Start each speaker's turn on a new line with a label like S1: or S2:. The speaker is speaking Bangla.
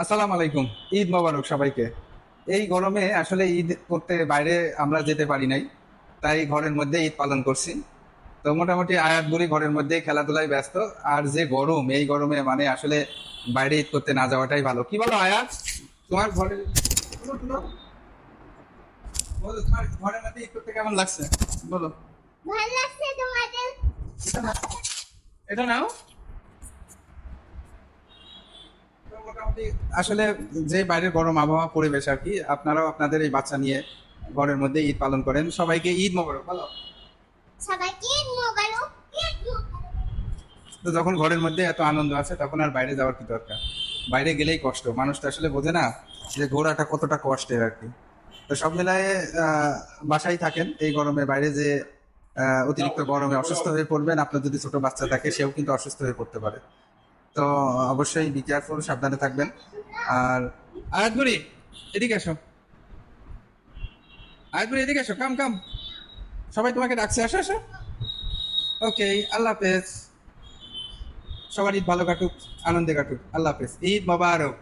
S1: আসসালামু আলাইকুম ঈদ মোবারক সবাইকে। এই গরমে আসলে ঈদ করতে বাইরে আমরা যেতে পারি নাই তাই ঘরের মধ্যে ঈদ পালন করছি। তো মোটামুটি আয়াত বুড়ি ঘরের মধ্যেই খেলাধুলায় ব্যস্ত আর যে গরম এই গরমে মানে আসলে বাইরে ঈদ করতে না যাওয়াটাই ভালো। কি বলো আয়াত? তোমার ঘরে তোমার ঘরের মধ্যে ঈদ করতে কেমন লাগছে? বলো।
S2: ভালো লাগছে তোমাদের?
S1: এটা নাও। মোটামুটি আসলে যে বাইরের গরম আবহাওয়া পরিবেশ আর কি আপনারাও আপনাদের এই বাচ্চা নিয়ে ঘরের মধ্যে ঈদ পালন করেন। সবাইকে ঈদ মোবারক ভালো
S2: সবাইকে মোবাইল
S1: তো যখন ঘরের মধ্যে এত আনন্দ আছে তখন আর বাইরে যাওয়ার কি দরকার? বাইরে গেলেই কষ্ট। মানুষ তো আসলে বোঝে না যে ঘোরাটা কতটা কষ্টের আর কি। তো সব মিলায়ে আহ, বাসায় থাকেন। এই গরমে বাইরে যে অতিরিক্ত গরমে অসুস্থ হয়ে পড়বেন আপনার যদি ছোট বাচ্চা থাকে সেও কিন্তু অসুস্থ হয়ে পড়তে পারে। তো অবশ্যই বি কেয়ারফুল সাবধানে থাকবেন। আর আয়াতগুড়ি, এদিকে এসো। আয়াতগুড়ি, এদিকে আসো কাম কাম। সবাই তোমাকে ডাকছে। আসো আসো ওকে, আল্লাহ হাফেজ। সবার ঈদ ভালো কাটুক, আনন্দে কাটুক। আল্লাহ হাফেজ। ঈদ বাবা মোবারক।